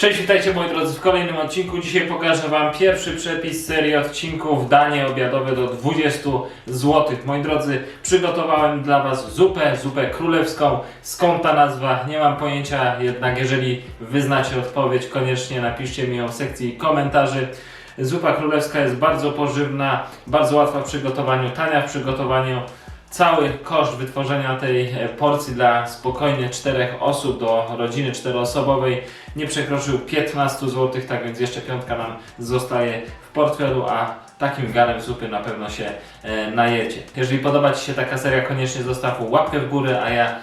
Cześć, witajcie moi drodzy w kolejnym odcinku. Dzisiaj pokażę Wam pierwszy przepis serii odcinków danie obiadowe do 20 zł. Moi drodzy, przygotowałem dla Was zupę, zupę królewską. Skąd ta nazwa? Nie mam pojęcia, jednak jeżeli Wy znacie odpowiedź, koniecznie napiszcie mi ją w sekcji komentarzy. Zupa królewska jest bardzo pożywna, bardzo łatwa w przygotowaniu, tania w przygotowaniu. Cały koszt wytworzenia tej e, porcji dla spokojnie czterech osób do rodziny czteroosobowej nie przekroczył 15 zł, tak więc jeszcze piątka nam zostaje w portfelu, a takim garem zupy na pewno się e, najecie. Jeżeli podoba Ci się taka seria, koniecznie zostaw łapkę w górę, a ja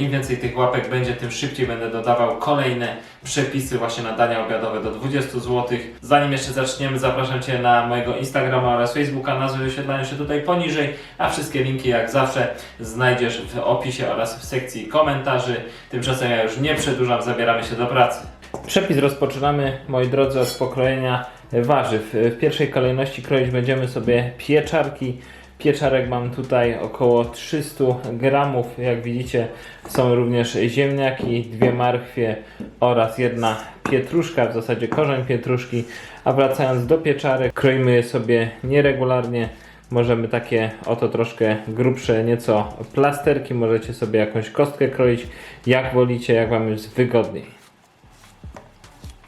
im więcej tych łapek będzie, tym szybciej będę dodawał kolejne przepisy właśnie na dania obiadowe do 20 zł. Zanim jeszcze zaczniemy, zapraszam Cię na mojego Instagrama oraz Facebooka, nazwy wyświetlają się tutaj poniżej, a wszystkie linki jak zawsze znajdziesz w opisie oraz w sekcji komentarzy. Tymczasem ja już nie przedłużam, zabieramy się do pracy. Przepis rozpoczynamy, moi drodzy, od pokrojenia warzyw. W pierwszej kolejności kroić będziemy sobie pieczarki. Pieczarek mam tutaj około 300 gramów. Jak widzicie, są również ziemniaki, dwie marchwie oraz jedna pietruszka, w zasadzie korzeń pietruszki. A wracając do pieczarek, kroimy je sobie nieregularnie. Możemy takie oto troszkę grubsze nieco plasterki, możecie sobie jakąś kostkę kroić, jak wolicie, jak Wam jest wygodniej.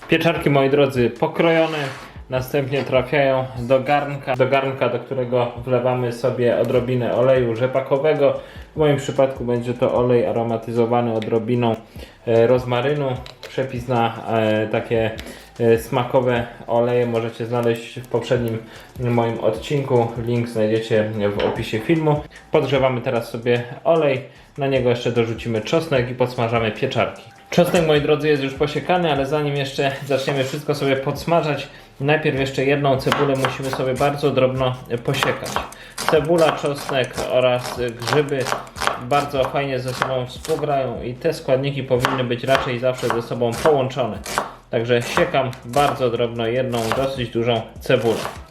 Pieczarki, moi drodzy, pokrojone. Następnie trafiają do garnka, do garnka, do którego wlewamy sobie odrobinę oleju rzepakowego. W moim przypadku będzie to olej aromatyzowany odrobiną e, rozmarynu. Przepis na e, takie e, smakowe oleje możecie znaleźć w poprzednim moim odcinku. Link znajdziecie w opisie filmu. Podgrzewamy teraz sobie olej. Na niego jeszcze dorzucimy czosnek i podsmażamy pieczarki. Czosnek, moi drodzy, jest już posiekany, ale zanim jeszcze zaczniemy wszystko sobie podsmażać, najpierw jeszcze jedną cebulę musimy sobie bardzo drobno posiekać. Cebula, czosnek oraz grzyby bardzo fajnie ze sobą współgrają i te składniki powinny być raczej zawsze ze sobą połączone. Także siekam bardzo drobno jedną dosyć dużą cebulę.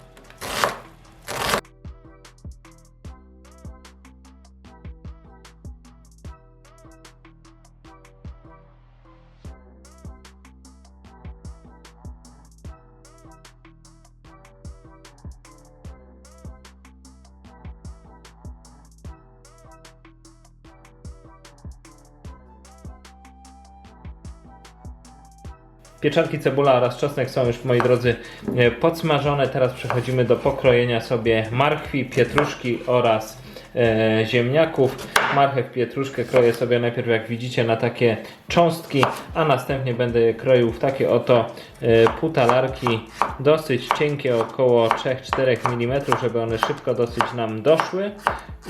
Pieczarki, cebula oraz czosnek są już, moi drodzy, e, podsmażone. Teraz przechodzimy do pokrojenia sobie marchwi, pietruszki oraz ziemniaków. Marchew, pietruszkę kroję sobie najpierw, jak widzicie, na takie cząstki, a następnie będę je kroił w takie oto e, półtalarki, dosyć cienkie, około 3-4 mm, żeby one szybko dosyć nam doszły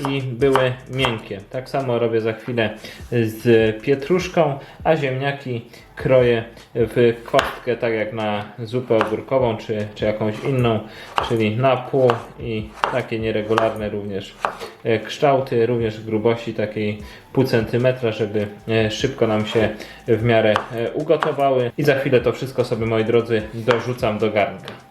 i były miękkie. Tak samo robię za chwilę z pietruszką, a ziemniaki kroję w kostkę, tak jak na zupę ogórkową czy, czy jakąś inną, czyli na pół i takie nieregularne również e, kształty, również grubości takiej pół centymetra, żeby e, szybko nam się w miarę e, ugotowały. I za chwilę to wszystko sobie, moi drodzy, dorzucam do garnka.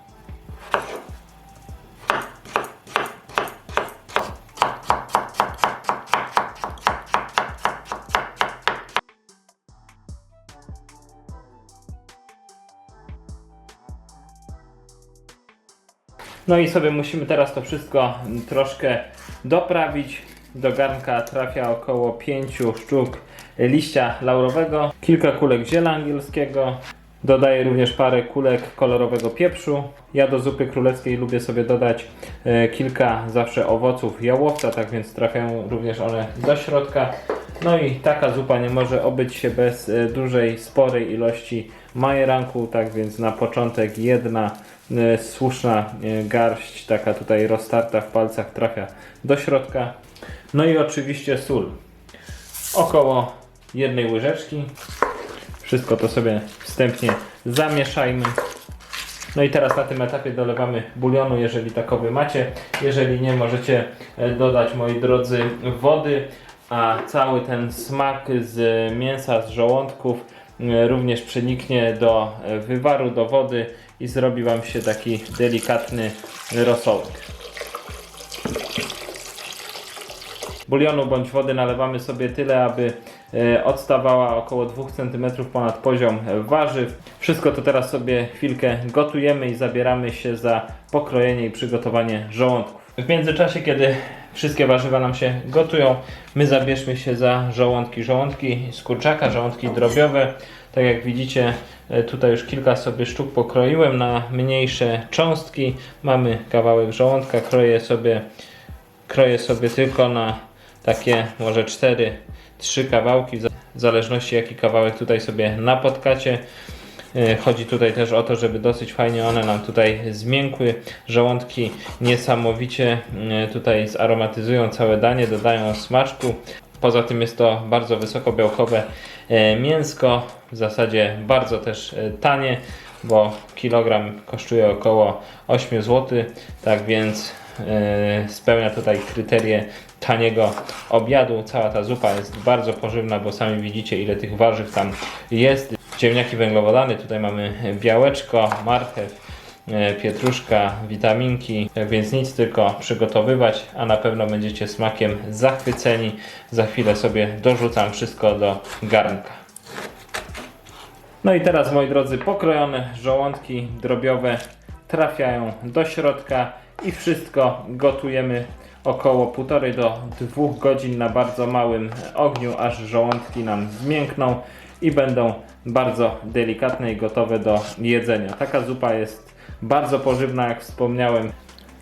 No i sobie musimy teraz to wszystko troszkę doprawić. Do garnka trafia około 5 sztuk liścia laurowego, kilka kulek ziela angielskiego. Dodaję również parę kulek kolorowego pieprzu. Ja do zupy królewskiej lubię sobie dodać e, kilka zawsze owoców jałowca, tak więc trafiają również one do środka. No i taka zupa nie może obyć się bez e, dużej, sporej ilości majeranku, tak więc na początek jedna e, słuszna e, garść, taka tutaj roztarta w palcach trafia do środka. No i oczywiście sól. Około jednej łyżeczki. Wszystko to sobie wstępnie zamieszajmy. No i teraz na tym etapie dolewamy bulionu, jeżeli takowy macie. Jeżeli nie, możecie dodać, moi drodzy, wody, a cały ten smak z mięsa, z żołądków e, również przeniknie do e, wywaru, do wody i zrobi Wam się taki delikatny rosołek. Bulionu bądź wody nalewamy sobie tyle, aby e, odstawała około 2 cm ponad poziom warzyw. Wszystko to teraz sobie chwilkę gotujemy i zabieramy się za pokrojenie i przygotowanie żołądków. W międzyczasie, kiedy wszystkie warzywa nam się gotują, my zabierzmy się za żołądki. Żołądki z kurczaka, żołądki drobiowe. Tak jak widzicie, e, tutaj już kilka sobie sztuk pokroiłem na mniejsze cząstki. Mamy kawałek żołądka, kroję sobie, kroję sobie tylko na takie może 4-3 kawałki, w zależności jaki kawałek tutaj sobie napotkacie. E, Chodzi tutaj też o to, żeby dosyć fajnie one nam tutaj zmiękły. Żołądki niesamowicie e, tutaj zaromatyzują całe danie, dodają smaczku. Poza tym jest to bardzo wysokobiałkowe e, mięsko, w zasadzie bardzo też tanie, bo kilogram kosztuje około 8 zł, tak więc spełnia tutaj kryterie taniego obiadu. Cała ta zupa jest bardzo pożywna, bo sami widzicie ile tych warzyw tam jest. Ziemniaki węglowodany, tutaj mamy białeczko, marchew, e, pietruszka, witaminki, tak więc nic tylko przygotowywać, a na pewno będziecie smakiem zachwyceni. Za chwilę sobie dorzucam wszystko do garnka. No i teraz moi drodzy, pokrojone żołądki drobiowe trafiają do środka i wszystko gotujemy około 1,5 do 2 godzin na bardzo małym ogniu, aż żołądki nam zmiękną i będą bardzo delikatne i gotowe do jedzenia. Taka zupa jest bardzo pożywna, jak wspomniałem.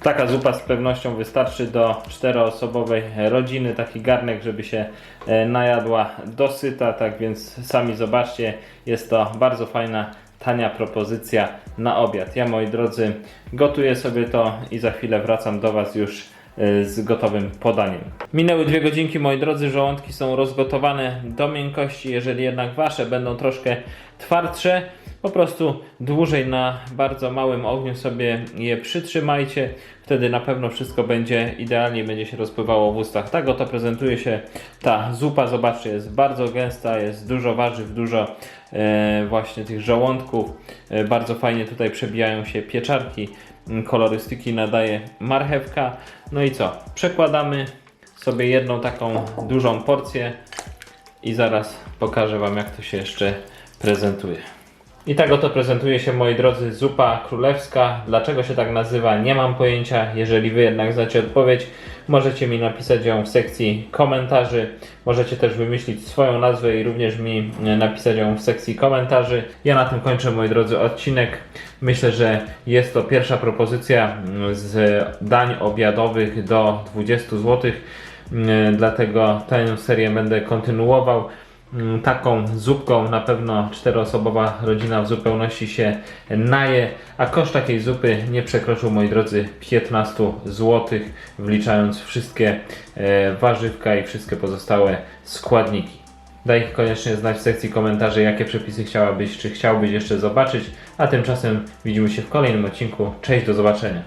Taka zupa z pewnością wystarczy do czteroosobowej rodziny, taki garnek, żeby się e, najadła dosyta, tak więc sami zobaczcie, jest to bardzo fajna, tania propozycja na obiad. Ja moi drodzy gotuję sobie to i za chwilę wracam do Was już z gotowym podaniem. Minęły dwie godzinki, moi drodzy, żołądki są rozgotowane do miękkości. Jeżeli jednak Wasze będą troszkę twardsze, po prostu dłużej na bardzo małym ogniu sobie je przytrzymajcie. Wtedy na pewno wszystko będzie idealnie, będzie się rozpływało w ustach. Tak oto prezentuje się ta zupa. Zobaczcie, jest bardzo gęsta, jest dużo warzyw, dużo e, właśnie tych żołądków. E, bardzo fajnie tutaj przebijają się pieczarki. Kolorystyki nadaje marchewka. No i co? Przekładamy sobie jedną taką dużą porcję i zaraz pokażę Wam, jak to się jeszcze prezentuje. I tak oto prezentuje się, moi drodzy, zupa królewska. Dlaczego się tak nazywa? Nie mam pojęcia. Jeżeli Wy jednak znacie odpowiedź, możecie mi napisać ją w sekcji komentarzy. Możecie też wymyślić swoją nazwę i również mi e, napisać ją w sekcji komentarzy. Ja na tym kończę, moi drodzy, odcinek. Myślę, że jest to pierwsza propozycja mm, z dań obiadowych do 20 zł. Mm, Dlatego tę serię będę kontynuował. Mm, Taką zupką na pewno czteroosobowa rodzina w zupełności się naje, a koszt takiej zupy nie przekroczył, moi drodzy, 15 zł, wliczając wszystkie e, warzywka i wszystkie pozostałe składniki. Daj koniecznie znać w sekcji komentarzy, jakie przepisy chciałabyś, czy chciałbyś jeszcze zobaczyć, a tymczasem widzimy się w kolejnym odcinku. Cześć, do zobaczenia.